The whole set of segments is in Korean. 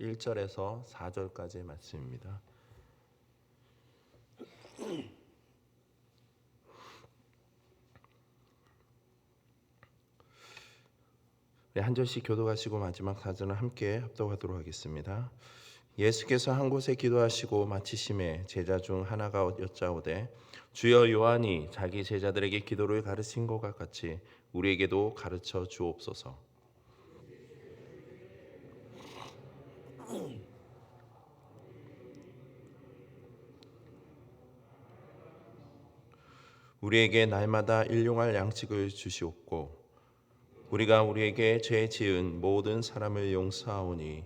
1절에서 4절까지의 말씀입니다. 네, 한 절씩 교도하시고 마지막 사절은 함께 합독하도록 하겠습니다. 예수께서 한 곳에 기도하시고 마치심에 제자 중 하나가 여짜오되 주여 요한이 자기 제자들에게 기도를 가르친 것과 같이 우리에게도 가르쳐 주옵소서. 우리에게 날마다 일용할 양식을 주시옵고 우리가 우리에게 죄 지은 모든 사람을 용서하오니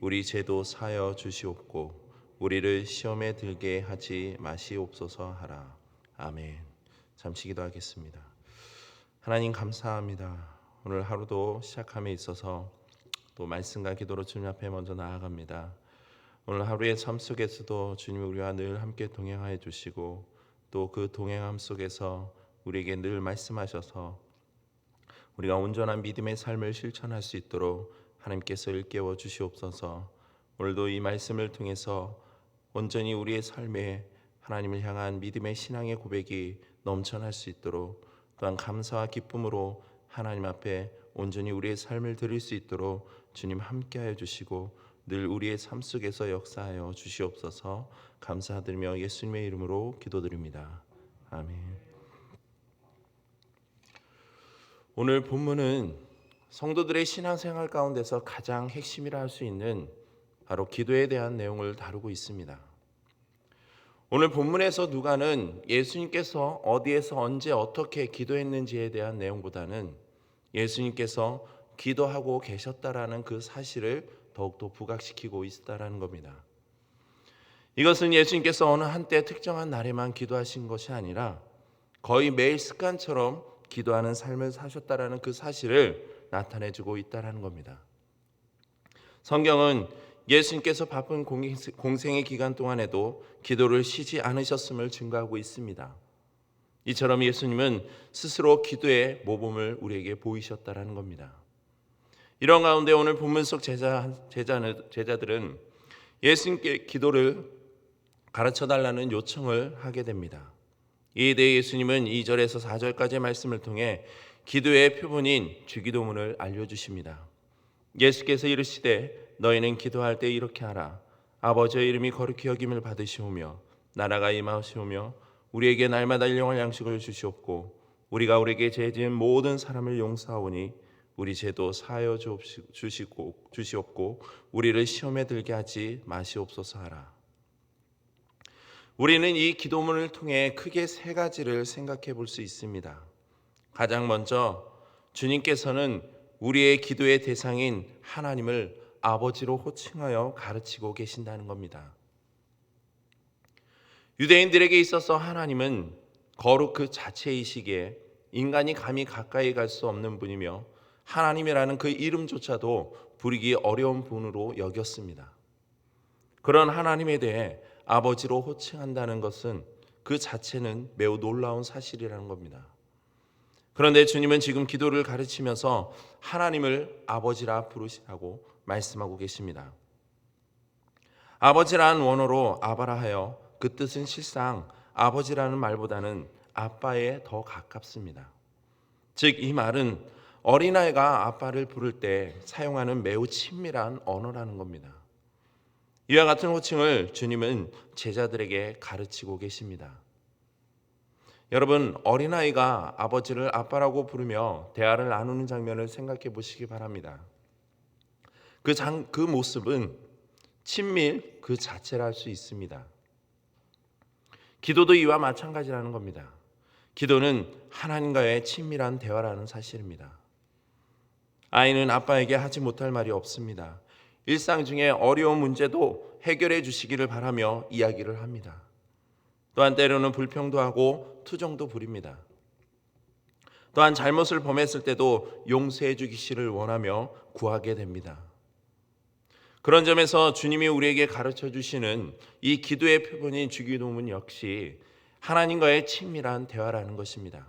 우리 죄도 사여 주시옵고 우리를 시험에 들게 하지 마시옵소서 하라. 아멘. 잠시 기도하겠습니다. 하나님 감사합니다. 오늘 하루도 시작함에 있어서 또 말씀과 기도로 주님 앞에 먼저 나아갑니다. 오늘 하루의 삶 속에서도 주님 우리와 늘 함께 동행하여 주시고 또 그 동행함 속에서 우리에게 늘 말씀하셔서 우리가 온전한 믿음의 삶을 실천할 수 있도록 하나님께서 일깨워 주시옵소서. 오늘도 이 말씀을 통해서 온전히 우리의 삶에 하나님을 향한 믿음의 신앙의 고백이 넘쳐날 수 있도록 또한 감사와 기쁨으로 하나님 앞에 온전히 우리의 삶을 드릴 수 있도록 주님 함께하여 주시고 늘 우리의 삶 속에서 역사하여 주시옵소서 감사드리며 예수님의 이름으로 기도드립니다. 아멘. 오늘 본문은 성도들의 신앙생활 가운데서 가장 핵심이라 할 수 있는 바로 기도에 대한 내용을 다루고 있습니다. 오늘 본문에서 누가는 예수님께서 어디에서 언제 어떻게 기도했는지에 대한 내용보다는 예수님께서 기도하고 계셨다라는 그 사실을 더욱더 부각시키고 있다라는 겁니다. 이것은 예수님께서 어느 한때 특정한 날에만 기도하신 것이 아니라 거의 매일 습관처럼 기도하는 삶을 사셨다라는 그 사실을 나타내주고 있다라는 겁니다. 성경은 예수님께서 바쁜 공생의 기간 동안에도 기도를 쉬지 않으셨음을 증거하고 있습니다. 이처럼 예수님은 스스로 기도의 모범을 우리에게 보이셨다라는 겁니다. 이런 가운데 오늘 본문 속 제자, 제자는, 제자들은 예수님께 기도를 가르쳐 달라는 요청을 하게 됩니다. 이에 대해 예수님은 2절에서 4절까지의 말씀을 통해 기도의 표본인 주기도문을 알려주십니다. 예수께서 이르시되 너희는 기도할 때 이렇게 하라. 아버지의 이름이 거룩히 여김을 받으시오며 나라가 임하시오며 우리에게 날마다 일용할 양식을 주시옵고 우리가 우리에게 죄 지은 모든 사람을 용서하오니 우리 죄도 사하여 주시고 주시옵고 우리를 시험에 들게 하지 마시옵소서 하라. 우리는 이 기도문을 통해 크게 세 가지를 생각해 볼 수 있습니다. 가장 먼저 주님께서는 우리의 기도의 대상인 하나님을 아버지로 호칭하여 가르치고 계신다는 겁니다. 유대인들에게 있어서 하나님은 거룩 그 자체이시기에 인간이 감히 가까이 갈 수 없는 분이며 하나님이라는 그 이름조차도 부르기 어려운 분으로 여겼습니다. 그런 하나님에 대해 아버지로 호칭한다는 것은 그 자체는 매우 놀라운 사실이라는 겁니다. 그런데 주님은 지금 기도를 가르치면서 하나님을 아버지라 부르시라고 말씀하고 계십니다. 아버지라는 원어로 아바라 하여 그 뜻은 실상 아버지라는 말보다는 아빠에 더 가깝습니다. 즉 이 말은 어린아이가 아빠를 부를 때 사용하는 매우 친밀한 언어라는 겁니다. 이와 같은 호칭을 주님은 제자들에게 가르치고 계십니다. 여러분, 어린아이가 아버지를 아빠라고 부르며 대화를 나누는 장면을 생각해 보시기 바랍니다. 그, 장, 그 모습은 친밀 그 자체라 할 수 있습니다. 기도도 이와 마찬가지라는 겁니다. 기도는 하나님과의 친밀한 대화라는 사실입니다. 아이는 아빠에게 하지 못할 말이 없습니다. 일상 중에 어려운 문제도 해결해 주시기를 바라며 이야기를 합니다. 또한 때로는 불평도 하고 투정도 부립니다. 또한 잘못을 범했을 때도 용서해 주기를 원하며 구하게 됩니다. 그런 점에서 주님이 우리에게 가르쳐 주시는 이 기도의 표본인 주기도문 역시 하나님과의 친밀한 대화라는 것입니다.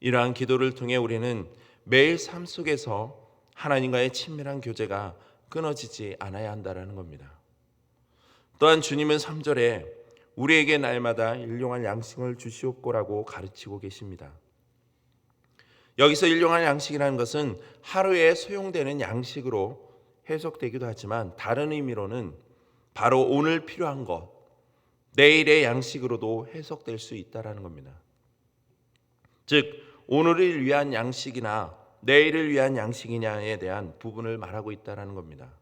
이러한 기도를 통해 우리는 매일 삶 속에서 하나님과의 친밀한 교제가 끊어지지 않아야 한다라는 겁니다. 또한 주님은 3절에 우리에게 날마다 일용할 양식을 주시옵고라고 가르치고 계십니다. 여기서 일용할 양식이라는 것은 하루에 소용되는 양식으로 해석되기도 하지만 다른 의미로는 바로 오늘 필요한 것, 내일의 양식으로도 해석될 수 있다라는 겁니다. 즉 오늘을 위한 양식이나 내일을 위한 양식이냐에 대한 부분을 말하고 있다라는 겁니다.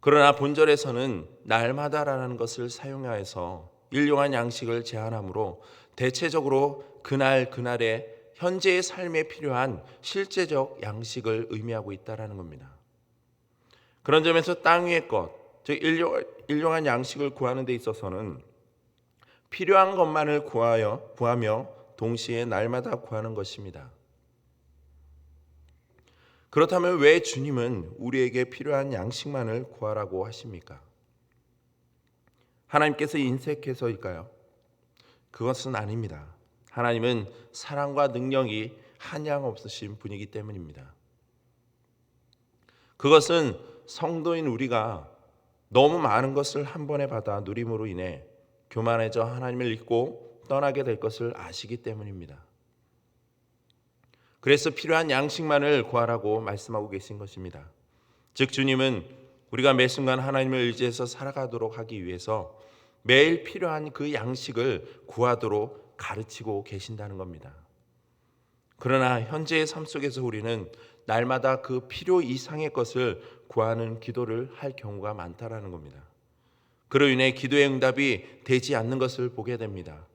그러나 본절에서는 날마다라는 것을 사용하여서 일용한 양식을 제한하므로 대체적으로 그날 그날의 현재의 삶에 필요한 실제적 양식을 의미하고 있다라는 겁니다. 그런 점에서 땅 위의 것, 즉 일용, 일용한 양식을 구하는 데 있어서는 필요한 것만을 구하여 구하며 동시에 날마다 구하는 것입니다. 그렇다면 왜 주님은 우리에게 필요한 양식만을 구하라고 하십니까? 하나님께서 인색해서일까요? 그것은 아닙니다. 하나님은 사랑과 능력이 한양 없으신 분이기 때문입니다. 그것은 성도인 우리가 너무 많은 것을 한 번에 받아 누림으로 인해 교만해져 하나님을 잊고 떠나게 될 것을 아시기 때문입니다. 그래서 필요한 양식만을 구하라고 말씀하고 계신 것입니다. 즉 주님은 우리가 매 순간 하나님을 의지해서 살아가도록 하기 위해서 매일 필요한 그 양식을 구하도록 가르치고 계신다는 겁니다. 그러나 현재의 삶 속에서 우리는 날마다 그 필요 이상의 것을 구하는 기도를 할 경우가 많다라는 겁니다. 그로 인해 기도의 응답이 되지 않는 것을 보게 됩니다.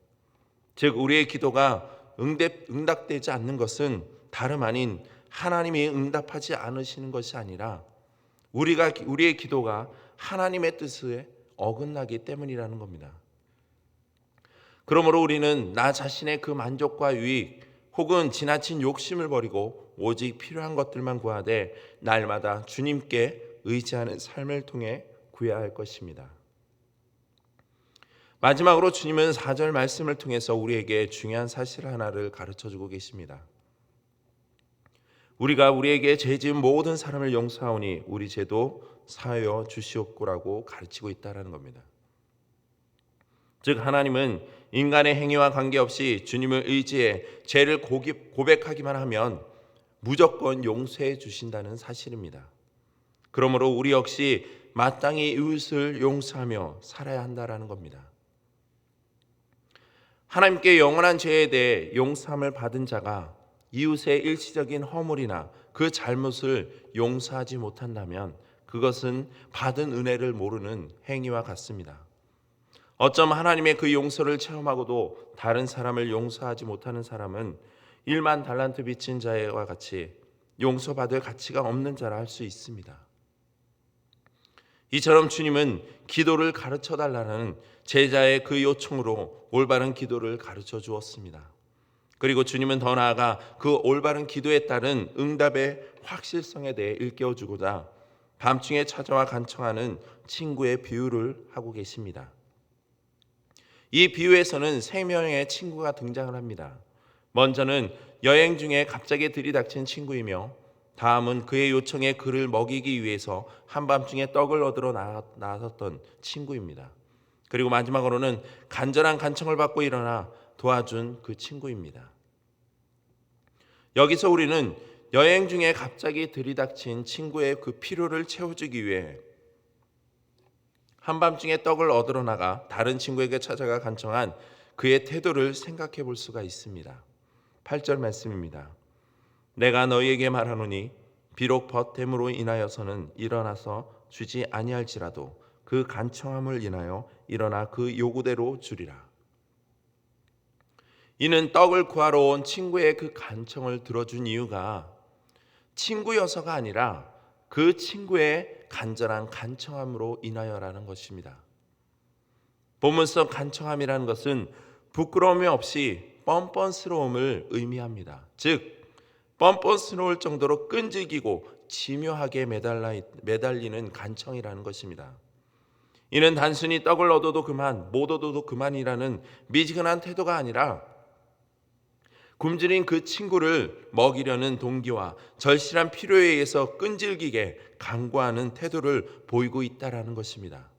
즉 우리의 기도가 응답, 응답되지 않는 것은 다름 아닌 하나님이 응답하지 않으시는 것이 아니라 우리가 우리의 기도가 하나님의 뜻에 어긋나기 때문이라는 겁니다. 그러므로 우리는 나 자신의 그 만족과 유익 혹은 지나친 욕심을 버리고 오직 필요한 것들만 구하되 날마다 주님께 의지하는 삶을 통해 구해야 할 것입니다. 마지막으로 주님은 4절 말씀을 통해서 우리에게 중요한 사실 하나를 가르쳐 주고 계십니다. 우리가 우리에게 죄 지은 모든 사람을 용서하오니 우리 죄도 사하여 주시옵고라고 가르치고 있다라는 겁니다. 즉 하나님은 인간의 행위와 관계없이 주님을 의지해 죄를 고백하기만 하면 무조건 용서해 주신다는 사실입니다. 그러므로 우리 역시 마땅히 이웃을 용서하며 살아야 한다라는 겁니다. 하나님께 영원한 죄에 대해 용서함을 받은 자가 이웃의 일시적인 허물이나 그 잘못을 용서하지 못한다면 그것은 받은 은혜를 모르는 행위와 같습니다. 어쩜 하나님의 그 용서를 체험하고도 다른 사람을 용서하지 못하는 사람은 일만 달란트 빚진 자와 같이 용서받을 가치가 없는 자라 할 수 있습니다. 이처럼 주님은 기도를 가르쳐 달라는 제자의 그 요청으로 올바른 기도를 가르쳐 주었습니다. 그리고 주님은 더 나아가 그 올바른 기도에 따른 응답의 확실성에 대해 일깨워 주고자 밤중에 찾아와 간청하는 친구의 비유를 하고 계십니다. 이 비유에서는 세 명의 친구가 등장을 합니다. 먼저는 여행 중에 갑자기 들이닥친 친구이며 다음은 그의 요청에 그를 먹이기 위해서 한밤중에 떡을 얻으러 나섰던 친구입니다. 그리고 마지막으로는 간절한 간청을 받고 일어나 도와준 그 친구입니다. 여기서 우리는 여행 중에 갑자기 들이닥친 친구의 그 필요를 채워주기 위해 한밤중에 떡을 얻으러 나가 다른 친구에게 찾아가 간청한 그의 태도를 생각해 볼 수가 있습니다. 8절 말씀입니다. 내가 너희에게 말하노니 비록 벗됨으로 인하여서는 일어나서 주지 아니할지라도 그 간청함을 인하여 일어나 그 요구대로 주리라. 이는 떡을 구하러 온 친구의 그 간청을 들어준 이유가 친구여서가 아니라 그 친구의 간절한 간청함으로 인하여라는 것입니다. 본문서 간청함이라는 것은 부끄러움이 없이 뻔뻔스러움을 의미합니다. 즉 뻔뻔스러울 정도로 끈질기고 지묘하게 매달리는 간청이라는 것입니다. 이는 단순히 떡을 얻어도 그만, 못 얻어도 그만이라는 미지근한 태도가 아니라 굶주린 그 친구를 먹이려는 동기와 절실한 필요에 의해서 끈질기게 강구하는 태도를 보이고 있다라는 것입니다.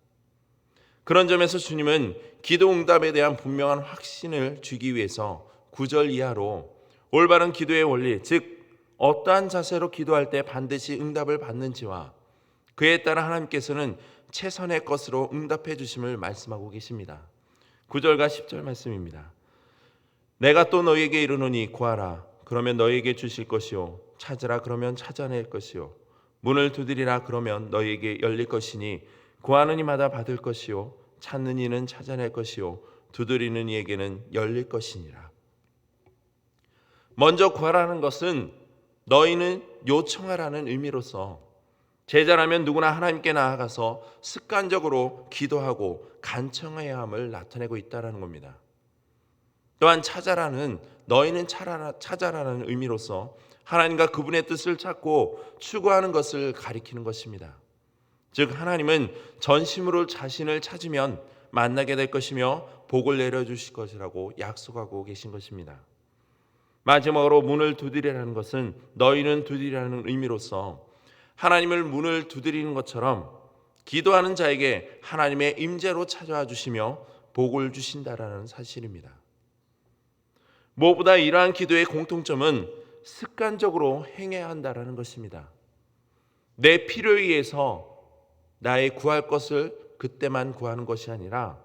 그런 점에서 주님은 기도 응답에 대한 분명한 확신을 주기 위해서 구절 이하로 올바른 기도의 원리, 즉 어떠한 자세로 기도할 때 반드시 응답을 받는지와 그에 따라 하나님께서는 최선의 것으로 응답해 주심을 말씀하고 계십니다. 9절과 10절 말씀입니다. 내가 또 너희에게 이르노니 구하라. 그러면 너희에게 주실 것이요. 찾으라. 그러면 찾아낼 것이요. 문을 두드리라. 그러면 너희에게 열릴 것이니 구하는 이마다 받을 것이요. 찾는 이는 찾아낼 것이요. 두드리는 이에게는 열릴 것이니라. 먼저 구하라는 것은 너희는 요청하라는 의미로서 제자라면 누구나 하나님께 나아가서 습관적으로 기도하고 간청해야 함을 나타내고 있다라는 겁니다. 또한 찾아라는 너희는 찾아라는 의미로서 하나님과 그분의 뜻을 찾고 추구하는 것을 가리키는 것입니다. 즉 하나님은 전심으로 자신을 찾으면 만나게 될 것이며 복을 내려 주실 것이라고 약속하고 계신 것입니다. 마지막으로 문을 두드리라는 것은 너희는 두드리라는 의미로서 하나님을 문을 두드리는 것처럼 기도하는 자에게 하나님의 임재로 찾아와 주시며 복을 주신다라는 사실입니다. 무엇보다 이러한 기도의 공통점은 습관적으로 행해야 한다라는 것입니다. 내 필요에 의해서 나의 구할 것을 그때만 구하는 것이 아니라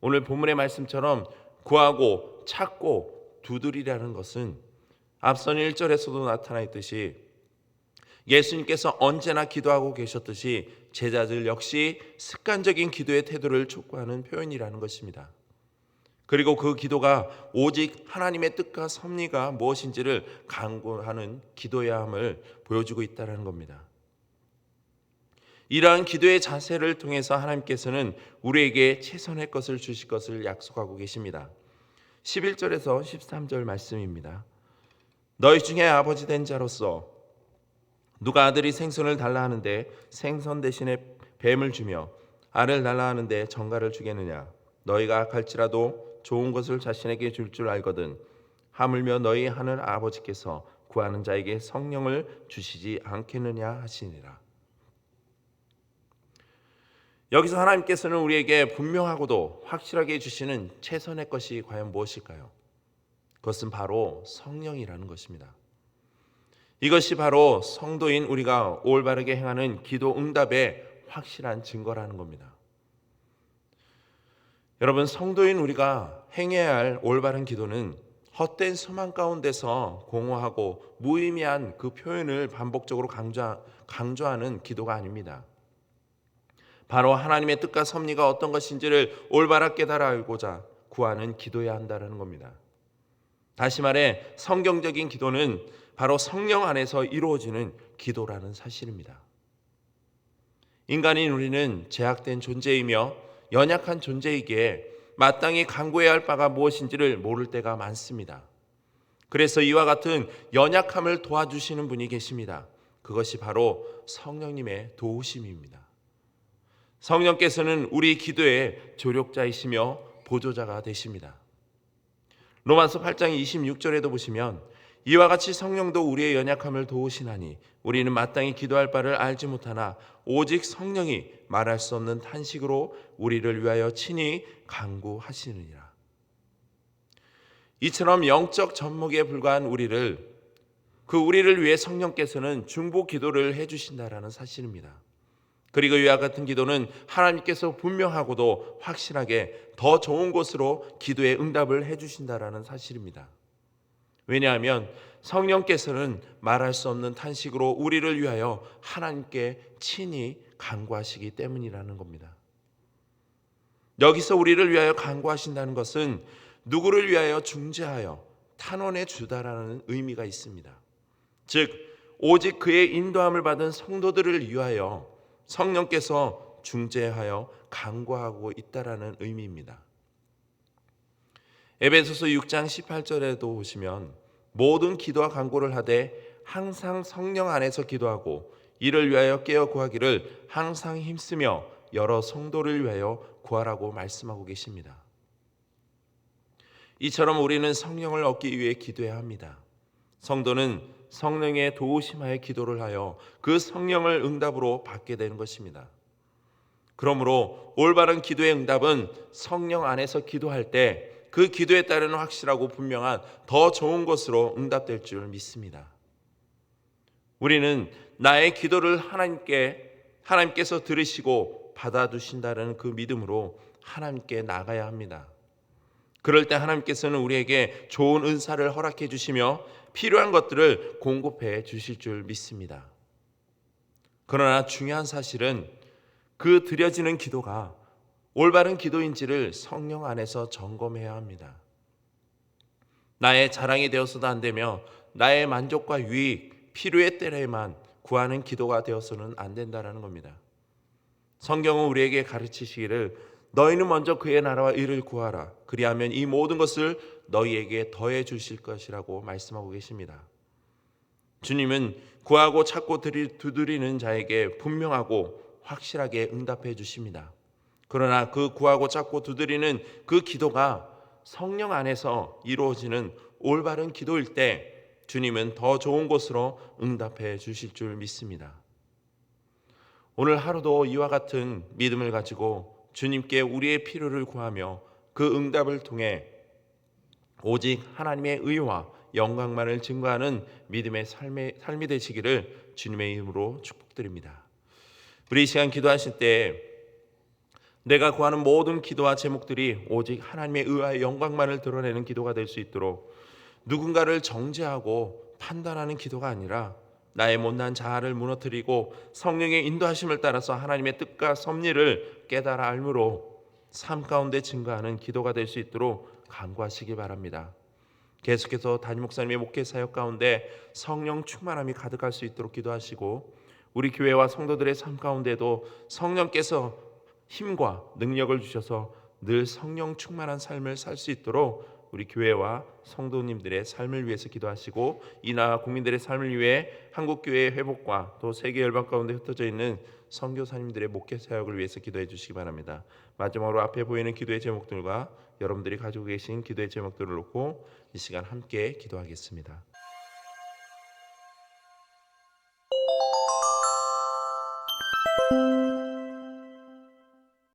오늘 본문의 말씀처럼 구하고 찾고 두드리라는 것은 앞선 1절에서도 나타나 있듯이 예수님께서 언제나 기도하고 계셨듯이 제자들 역시 습관적인 기도의 태도를 촉구하는 표현이라는 것입니다. 그리고 그 기도가 오직 하나님의 뜻과 섭리가 무엇인지를 강구하는 기도야 함을 보여주고 있다는 겁니다. 이러한 기도의 자세를 통해서 하나님께서는 우리에게 최선의 것을 주실 것을 약속하고 계십니다. 11절에서 13절 말씀입니다. 너희 중에 아버지 된 자로서 누가 아들이 생선을 달라 하는데 생선 대신에 뱀을 주며 알을 달라 하는데 정갈을 주겠느냐 너희가 악할지라도 좋은 것을 자신에게 줄줄 알거든 하물며 너희 하늘 아버지께서 구하는 자에게 성령을 주시지 않겠느냐 하시니라 여기서 하나님께서는 우리에게 분명하고도 확실하게 주시는 최선의 것이 과연 무엇일까요? 그것은 바로 성령이라는 것입니다. 이것이 바로 성도인 우리가 올바르게 행하는 기도 응답의 확실한 증거라는 겁니다. 여러분, 성도인 우리가 행해야 할 올바른 기도는 헛된 소망 가운데서 공허하고 무의미한 그 표현을 반복적으로 강조, 강조하는 기도가 아닙니다. 바로 하나님의 뜻과 섭리가 어떤 것인지를 올바라 깨달아 알고자 구하는 기도해야 한다는 겁니다. 다시 말해 성경적인 기도는 바로 성령 안에서 이루어지는 기도라는 사실입니다. 인간인 우리는 제약된 존재이며 연약한 존재이기에 마땅히 강구해야 할 바가 무엇인지를 모를 때가 많습니다. 그래서 이와 같은 연약함을 도와주시는 분이 계십니다. 그것이 바로 성령님의 도우심입니다. 성령께서는 우리 기도의 조력자이시며 보조자가 되십니다. 로마서 8장 26절에도 보시면 이와 같이 성령도 우리의 연약함을 도우시나니 우리는 마땅히 기도할 바를 알지 못하나 오직 성령이 말할 수 없는 탄식으로 우리를 위하여 친히 간구하시느니라. 이처럼 영적 접목에 불과한 우리를 그 우리를 위해 성령께서는 중보 기도를 해 주신다라는 사실입니다. 그리고 이와 같은 기도는 하나님께서 분명하고도 확실하게 더 좋은 곳으로 기도의 응답을 해 주신다라는 사실입니다. 왜냐하면 성령께서는 말할 수 없는 탄식으로 우리를 위하여 하나님께 친히 간구하시기 때문이라는 겁니다. 여기서 우리를 위하여 간구하신다는 것은 누구를 위하여 중재하여 탄원해 주다라는 의미가 있습니다. 즉 오직 그의 인도함을 받은 성도들을 위하여 성령께서 중재하여 간구하고 있다라는 의미입니다. 에베소서 6장 18절에도 보시면 모든 기도와 간구를 하되 항상 성령 안에서 기도하고 이를 위하여 깨어 구하기를 항상 힘쓰며 여러 성도를 위하여 구하라고 말씀하고 계십니다. 이처럼 우리는 성령을 얻기 위해 기도해야 합니다. 성도는 성령의 도우심하에 기도를 하여 그 성령을 응답으로 받게 되는 것입니다. 그러므로 올바른 기도의 응답은 성령 안에서 기도할 때 그 기도에 따르는 확실하고 분명한 더 좋은 것으로 응답될 줄 믿습니다. 우리는 나의 기도를 하나님께 하나님께서 들으시고 받아두신다는 그 믿음으로 하나님께 나가야 합니다. 그럴 때 하나님께서는 우리에게 좋은 은사를 허락해 주시며 필요한 것들을 공급해 주실 줄 믿습니다. 그러나 중요한 사실은 그 드려지는 기도가 올바른 기도인지를 성령 안에서 점검해야 합니다. 나의 자랑이 되어서도 안 되며 나의 만족과 유익, 필요의 때에만 구하는 기도가 되어서는 안 된다라는 겁니다. 성경은 우리에게 가르치시기를 너희는 먼저 그의 나라와 의를 구하라. 그리하면 이 모든 것을 너희에게 더해 주실 것이라고 말씀하고 계십니다. 주님은 구하고 찾고 드리- 두드리는 자에게 분명하고 확실하게 응답해 주십니다. 그러나 그 구하고 찾고 두드리는 그 기도가 성령 안에서 이루어지는 올바른 기도일 때 주님은 더 좋은 곳으로 응답해 주실 줄 믿습니다. 오늘 하루도 이와 같은 믿음을 가지고 주님께 우리의 필요를 구하며 그 응답을 통해 오직 하나님의 의와 영광만을 증거하는 믿음의 삶의, 삶이 되시기를 주님의 이름으로 축복드립니다. 우리 이 시간 기도하실 때 내가 구하는 모든 기도와 제목들이 오직 하나님의 의와 영광만을 드러내는 기도가 될 수 있도록 누군가를 정죄하고 판단하는 기도가 아니라 나의 못난 자아를 무너뜨리고 성령의 인도하심을 따라서 하나님의 뜻과 섭리를 깨달아 알므로 삶 가운데 증거하는 기도가 될 수 있도록 간구하시기 바랍니다. 계속해서 담임 목사님의 목회 사역 가운데 성령 충만함이 가득할 수 있도록 기도하시고 우리 교회와 성도들의 삶 가운데도 성령께서 힘과 능력을 주셔서 늘 성령 충만한 삶을 살 수 있도록 우리 교회와 성도님들의 삶을 위해서 기도하시고 이나 국민들의 삶을 위해 한국 교회의 회복과 또 세계 열방 가운데 흩어져 있는 선교사님들의 목회 사역을 위해서 기도해 주시기 바랍니다. 마지막으로 앞에 보이는 기도의 제목들과 여러분들이 가지고 계신 기도의 제목들을 놓고 이 시간 함께 기도하겠습니다.